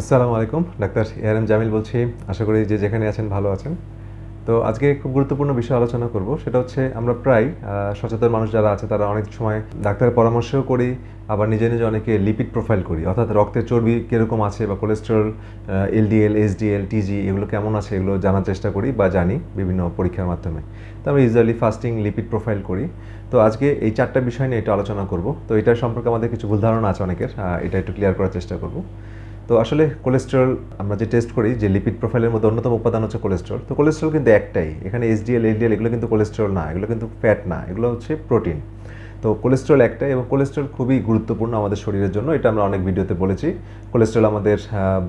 আসসালামু আলাইকুম, doctor AR M Jamil বলছি। আশা করি যে যেখানে আছেন ভালো আছেন। তো আজকে খুব গুরুত্বপূর্ণ বিষয় আলোচনা করব, সেটা হচ্ছে আমরা প্রায় সচেতন মানুষ যারা আছে, তারা অনেক সময় ডাক্তারের পরামর্শও করি, আবার নিজে নিজে অনেকে লিপিড প্রোফাইল করি। অর্থাৎ রক্তের চর্বি কীরকম আছে বা কোলেস্টেরল এলডিএল এসডিএল টিজি এগুলো কেমন আছে, এগুলো জানার চেষ্টা করি বা জানি বিভিন্ন পরীক্ষার মাধ্যমে। তো আমরা ইউজুয়ালি ফাস্টিং লিপিড প্রোফাইল করি। তো আজকে এই চারটা বিষয় নিয়ে একটু আলোচনা করব। তো এটার সম্পর্কে আমাদের কিছু ভুল ধারণা আছে অনেকের এটা একটু ক্লিয়ার করার চেষ্টা করব। তো আসলে কোলেস্টেরল আমরা যে টেস্ট করি, যে লিপিড প্রোফাইলের মধ্যে অন্যতম উপাদান হচ্ছে কোলেস্টেরল তো কোলেস্টেরল কিন্তু একটাই। এখানে এসডিএল এলডিএল এগুলো কিন্তু কোলেস্টেরল না, এগুলো কিন্তু ফ্যাট না, এগুলো হচ্ছে প্রোটিন তো কোলেস্টেরল একটাই এবং কোলেস্টেরল খুবই গুরুত্বপূর্ণ আমাদের শরীরের জন্য, এটা আমরা অনেক ভিডিওতে বলেছি। কোলেস্টেরল আমাদের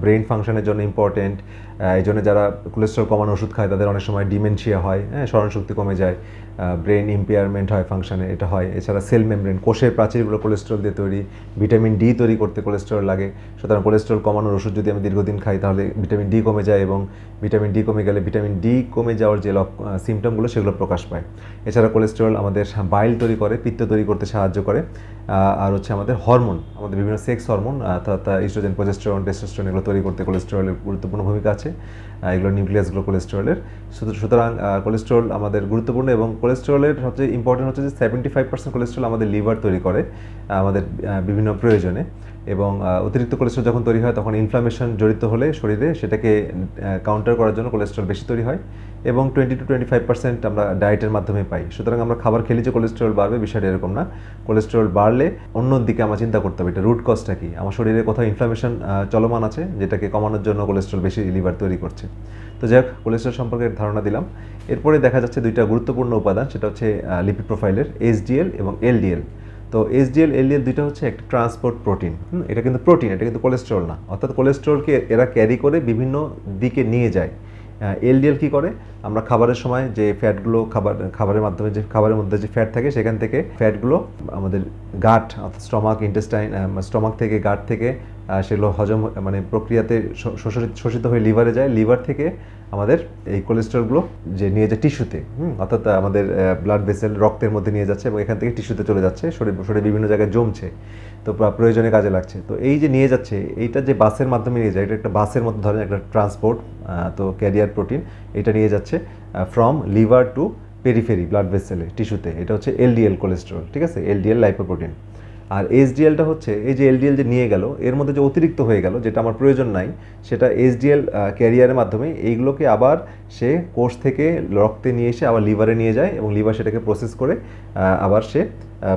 ব্রেন ফাংশনের জন্য ইম্পর্টেন্ট এই জন্য যারা কোলেস্টেরল কমানো ওষুধ খায়, তাদের অনেক সময় ডিমেনশিয়া হয় হ্যাঁ স্মরণশক্তি কমে যায় ব্রেন ইম্পেয়ারমেন্ট হয় ফাংশানে এটা হয়। এছাড়া সেল মেমব্রেন কোষের প্রাচীরগুলো কোলেস্টেরল দিয়ে তৈরি ভিটামিন ডি তৈরি করতে কোলেস্টেরল লাগে। সুতরাং কোলেস্টেরল কমানোর ওষুধ যদি আমি দীর্ঘদিন খাই, তাহলে ভিটামিন ডি কমে যায় এবং ভিটামিন ডি কমে গেলে ভিটামিন ডি কমে যাওয়ার যে সিমটমগুলো সেগুলো প্রকাশ পায়। এছাড়া কোলেস্টেরল আমাদের বাইল তৈরি করে, পিত্ত তৈরি করতে সাহায্য করে আর হচ্ছে আমাদের হরমোন আমাদের বিভিন্ন সেক্স হরমোন অর্থাৎ ইস্ট্রোজেন প্রজেস্টেরন টেস্টোস্টেরন এগুলো তৈরি করতে কোলেস্টেরলের গুরুত্বপূর্ণ ভূমিকা আছে। से। এগুলো নিউক্লিয়াসগুলো কোলেস্টেরলের সুতরাং- কোলেস্টেরল আমাদের গুরুত্বপূর্ণ এবং কোলেস্টেরলের সবচেয়ে ইম্পর্টেন্ট হচ্ছে যে সেভেন্টি ফাইভ পার্সেন্ট কোলেস্টেরল আমাদের লিভার তৈরি করে আমাদের বিভিন্ন প্রয়োজনে। এবং অতিরিক্ত কোলেস্ট্রল যখন তৈরি হয়, তখন ইনফ্লামেশন জড়িত হলে শরীরে সেটাকে কাউন্টার করার জন্য কোলেস্ট্রল বেশি তৈরি হয় এবং twenty two twenty five percent আমরা ডায়েটের মাধ্যমে পাই। সুতরাং আমরা খাবার খেলে যে কোলেস্ট্রল বাড়বে, বিষয়টা এরকম না। কোলেস্ট্রল বাড়লে অন্য দিকে আমার চিন্তা করতে হবে, এটা রুট কজটা কি? আমার শরীরে কোথাও ইনফ্লামেশন চলমান আছে, যেটাকে কমানোর জন্য কোলেস্ট্রল বেশি লিভার তৈরি করছে। তো যাই হোক কোলেস্ট্রল সম্পর্কে ধারণা দিলাম। এরপরে দেখা যাচ্ছে দুইটা গুরুত্বপূর্ণ উপাদান, সেটা হচ্ছে লিপিড প্রোফাইলের এইচডিএল এবং এলডিএল তো এসডিএল এলডিএল দুইটা হচ্ছে একটা ট্রান্সপোর্ট প্রোটিন এটা কিন্তু প্রোটিন এটা কিন্তু কোলেস্ট্রল না। অর্থাৎ কোলেস্ট্রলকে এরা ক্যারি করে বিভিন্ন দিকে নিয়ে যায়। এলডিএল কি করে? আমরা খাবারের সময় যে ফ্যাটগুলো খাবার, খাবারের মাধ্যমে যে, খাবারের মধ্যে যে ফ্যাট থাকে, সেখান থেকে ফ্যাটগুলো আমাদের গাট অর্থাৎ স্টমাক ইন্টেস্টাইন স্টমাক থেকে গাট থেকে সেগুলো হজম মানে প্রক্রিয়াতে শোষিত হয়ে লিভারে যায়। লিভার থেকে আমাদের এই কোলেস্ট্রলগুলো যে নিয়ে যায় টিস্যুতে অর্থাৎ আমাদের ব্লাড ভেসেল রক্তের মধ্যে নিয়ে যাচ্ছে এবং এখান থেকে টিস্যুতে চলে যাচ্ছে। শরীর শরীরে বিভিন্ন জায়গায় জমছে। তো প্রয়োজনে কাজে লাগছে। তো এই যে নিয়ে যাচ্ছে, এইটা যে বাসের মাধ্যমে নিয়ে যায়, এটা একটা বাসের মধ্যে ধরেন একটা ট্রান্সপোর্ট তো ক্যারিয়ার প্রোটিন এটা নিয়ে যাচ্ছে from liver to periphery blood ভেসেলে টিস্যুতে। এটা হচ্ছে এলডিএল কোলেস্ট্রল ঠিক আছে? এলডিএল লাইপোপ্রোটিন আর এইচডিএলটা হচ্ছে, এই যে এলডিএল যে নিয়ে গেল, এর মধ্যে যে অতিরিক্ত হয়ে গেল, যেটা আমার প্রয়োজন নাই, সেটা এইচডিএল ক্যারিয়ারের মাধ্যমে এইগুলোকে আবার সে কোষ থেকে রক্তে নিয়ে এসে আবার লিভারে নিয়ে যায় এবং লিভার সেটাকে প্রসেস করে আবার সে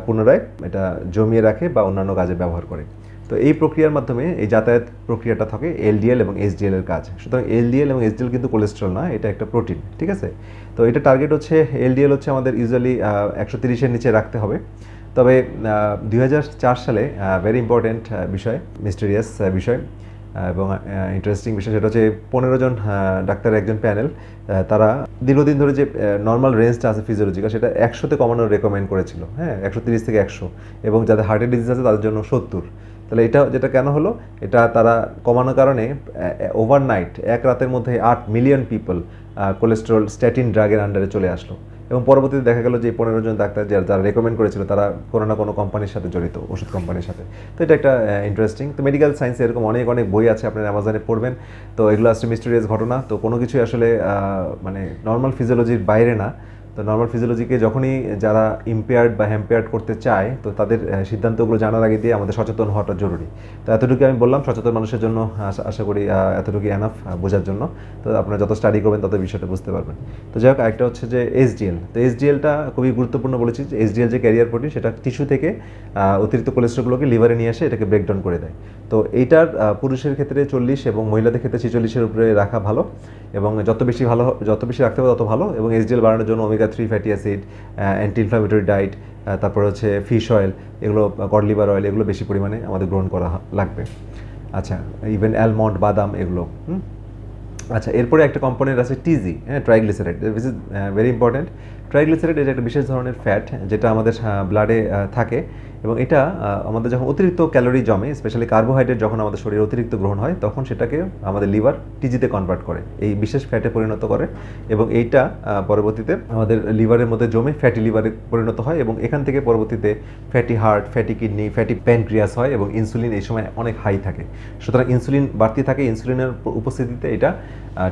পুনরায় এটা জমিয়ে রাখে বা অন্যান্য কাজে ব্যবহার করে। তো এই প্রক্রিয়ার মাধ্যমে এই যাতায়াত প্রক্রিয়াটা থাকে এলডিএল এবং এইচডিএল এর কাজ। সুতরাং এলডিএল এবং এইচডিএল কিন্তু কোলেস্ট্রল না, এটা একটা প্রোটিন ঠিক আছে? তো এটা টার্গেট হচ্ছে এলডিএল হচ্ছে আমাদের ইউজুয়ালি একশো তিরিশের নিচে রাখতে হবে। তবে দুই হাজার চার সালে ভেরি ইম্পর্ট্যান্ট বিষয় মিস্টেরিয়াস বিষয় এবং ইন্টারেস্টিং বিষয় সেটা হচ্ছে পনেরো জন ডাক্তারের একজন প্যানেল তারা দীর্ঘদিন ধরে যে নর্মাল রেঞ্জটা আছে ফিজিওলজিক্যাল সেটা একশোতে কমানোর রেকমেন্ড করেছিল। হ্যাঁ একশো তিরিশ থেকে একশো, এবং যাদের হার্টের ডিজিজ আছে, তাদের জন্য সত্তর। তাহলে এটা যেটা কেন হলো? এটা তারা কমানোর কারণে ওভারনাইট এক রাতের মধ্যে আট মিলিয়ন পিপল কোলেস্টেরল স্ট্যাটিন ড্রাগের আন্ডারে চলে আসলো। এবং পরবর্তীতে দেখা গেল যে পনেরো জন ডাক্তার যারা যারা রেকমেন্ড করেছিল, তারা কোনো না কোনো কোম্পানির সাথে জড়িত, ওষুধ কোম্পানির সাথে। তো এটা একটা ইন্টারেস্টিং তো মেডিকেল সায়েন্সে এরকম অনেক অনেক বই আছে, আপনার অ্যামাজনে পড়বেন। তো এগুলো আসলে মিস্টেরিয়াস ঘটনা। তো কোনো কিছুই আসলে মানে নর্মাল ফিজিওলজির বাইরে না। তো নর্মাল ফিজিওলজিকে যখনই যারা ইম্পেয়ার্ড বা হ্যাম্পেয়ার্ড করতে চায়, তো তাদের সিদ্ধান্তগুলো জানার আগে দিয়ে আমাদের সচেতন হওয়াটা জরুরি। তো এতটুকু আমি বললাম, সচেতন মানুষের জন্য আশা করি এতটুকু এনাফ বোঝার জন্য। তো আপনারা যত স্টাডি করবেন তত বিষয়টা বুঝতে পারবেন। তো যাই হোক একটা হচ্ছে যে এসডিএল তো এসডিএলটা খুবই গুরুত্বপূর্ণ বলেছি। যে এসডিএল যে ক্যারিয়ার প্রোটিন সেটা টিস্যু থেকে অতিরিক্ত কোলেস্ট্রলগুলোকে লিভারে নিয়ে আসে এটাকে ব্রেকডাউন করে দেয়। তো এইটার পুরুষের ক্ষেত্রে চল্লিশ এবং মহিলাদের ক্ষেত্রে ছেচল্লিশের উপরে রাখা ভালো। এবং যত বেশি ভালো, যত বেশি রাখতে হবে, তত ভালো। এবং এসডিএল বাড়ানোর জন্য omega three fatty acid anti inflammatory diet তারপর হচ্ছে ফিশ অয়েল এগুলো কড লিভার অয়েল এগুলো বেশি পরিমাণে আমাদের গ্রহণ করা লাগবে। আচ্ছা ইভেন অ্যালমন্ড বাদাম এগুলো আচ্ছা এরপরে একটা কম্পোনেন্ট আছে টিজি হ্যাঁ triglyceride this is very important triglyceride এটা একটা বিশেষ ধরনের ফ্যাট যেটা আমাদের ব্লাডে থাকে। এবং এটা আমাদের যখন অতিরিক্ত ক্যালোরি জমে স্পেশালি কার্বোহাইড্রেট যখন আমাদের শরীরে অতিরিক্ত গ্রহণ হয়, তখন সেটাকে আমাদের লিভার টিজিতে কনভার্ট করে। এই বিশেষ ফ্যাটে পরিণত করে এবং এইটা পরবর্তীতে আমাদের লিভারের মধ্যে জমে ফ্যাটি লিভারে পরিণত হয় এবং এখান থেকে পরবর্তীতে fatty heart fatty kidney fatty pancreas হয় এবং ইনসুলিন এই সময় অনেক হাই থাকে। সুতরাং ইনসুলিন বাড়তি থাকে ইনসুলিনের উপস্থিতিতে এটা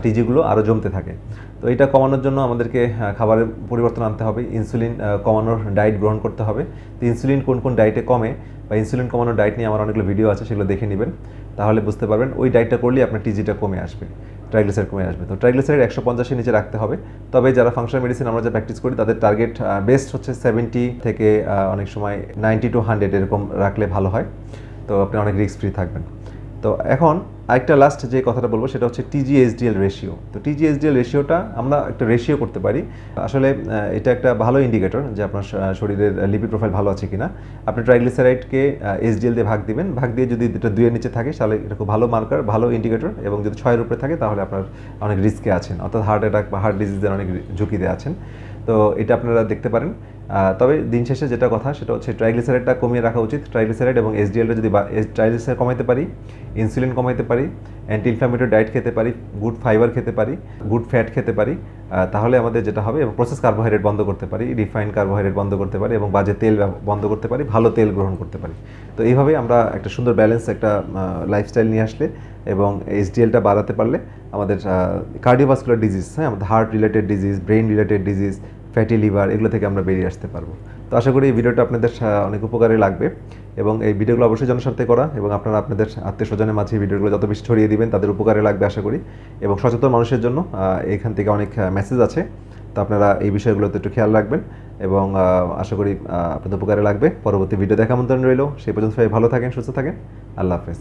টিজিগুলো আরও জমতে থাকে। তো এটা কমানোর জন্য আমাদেরকে খাবারের পরিবর্তন আনতে হবে। ইনসুলিন কমানোর ডায়েট গ্রহণ করতে হবে। তো ইনসুলিন কোন কোন ডায়েটে কমে বা ইনসুলিন কমানোর ডায়েট নিয়ে আমার অনেকগুলো ভিডিও আছে, সেগুলো দেখে নেবেন। তাহলে বুঝতে পারবেন ওই ডায়েটটা করলেই আপনার টিজিটা কমে আসবে ট্রাইগ্লিসাইড কমে আসবে। তো ট্রাইগ্লিসাইড একশো পঞ্চাশের নিচে রাখতে হবে। তবে যারা ফাংশনাল মেডিসিন আমরা যা প্র্যাকটিস করি, তাদের টার্গেট বেস্ট হচ্ছে সেভেন্টি থেকে অনেক সময় নাইনটি টু হান্ড্রেড এরকম রাখলে ভালো হয়। তো আপনি অনেক রিস্ক ফ্রি থাকবেন। তো এখন আরেকটা লাস্ট যে কথাটা বলব সেটা হচ্ছে টিজিএসডিএল রেশিও তো টিজিএসডিএল রেশিওটা আমরা একটা রেশিও করতে পারি। আসলে এটা একটা ভালো ইন্ডিকেটর যে আপনার শরীরের লিপিড প্রোফাইল ভালো আছে কিনা। আপনি ট্রাইগ্লিসারাইডকে এসডিএল দিয়ে ভাগ দিবেন। ভাগ দিয়ে যদি এটা দুইয়ের নিচে থাকে, তাহলে এটা খুব ভালো মার্কার ভালো ইন্ডিকেটর এবং যদি ছয়ের উপরে থাকে, তাহলে আপনার অনেক রিস্কে আছেন। অর্থাৎ হার্ট অ্যাটাক বা হার্ট ডিজিজের অনেক ঝুঁকিতে আছেন। তো এটা আপনারা দেখতে পারেন। তবে দিন শেষে যেটা কথা, সেটা হচ্ছে ট্রাইগ্লিসারাইডটা কমিয়ে রাখা উচিত। ট্রাইগ্লিসারাইড এবং এসডিএলটা যদি ট্রাইগ্লিসারাইড কমাইতে পারি, ইনসুলিন কমাইতে পারি অ্যান্টি ইনফ্লামেটরি ডায়েট খেতে পারি গুড ফাইবার খেতে পারি গুড ফ্যাট খেতে পারি তাহলে আমাদের যেটা হবে এবং প্রসেস কার্বোহাইড্রেট বন্ধ করতে পারি রিফাইন্ড কার্বোহাইড্রেট বন্ধ করতে পারি এবং বাজে তেল বন্ধ করতে পারি, ভালো তেল গ্রহণ করতে পারি। তো এইভাবে আমরা একটা সুন্দর ব্যালেন্স একটা লাইফস্টাইল নিয়ে আসলে এবং এইচডিএলটা বাড়াতে পারলে আমাদের কার্ডিওভাস্কুলার ডিজিজ হ্যাঁ আমাদের heart related disease brain related disease fatty liver এগুলো থেকে আমরা বেরিয়ে আসতে পারব। তো আশা করি এই ভিডিওটা আপনাদের অনেক উপকারে লাগবে এবং এই ভিডিওগুলো অবশ্যই জনস্বার্থে করা এবং আপনারা আপনাদের আত্মীয় স্বজনের মাঝে ভিডিওগুলো যত বেশি ছড়িয়ে দিবেন, তাদের উপকারে লাগবে আশা করি এবং সচেতন মানুষের জন্য এখান থেকে অনেক মেসেজ আছে। তো আপনারা এই বিষয়গুলোতে একটু খেয়াল রাখবেন এবং আশা করি আপনাদের উপকারে লাগবে। পরবর্তী ভিডিও দেখা আমন্ত্রণ রইল। সেই পর্যন্ত সবাই ভালো থাকেন, সুস্থ থাকেন। আল্লাহ হাফেজ।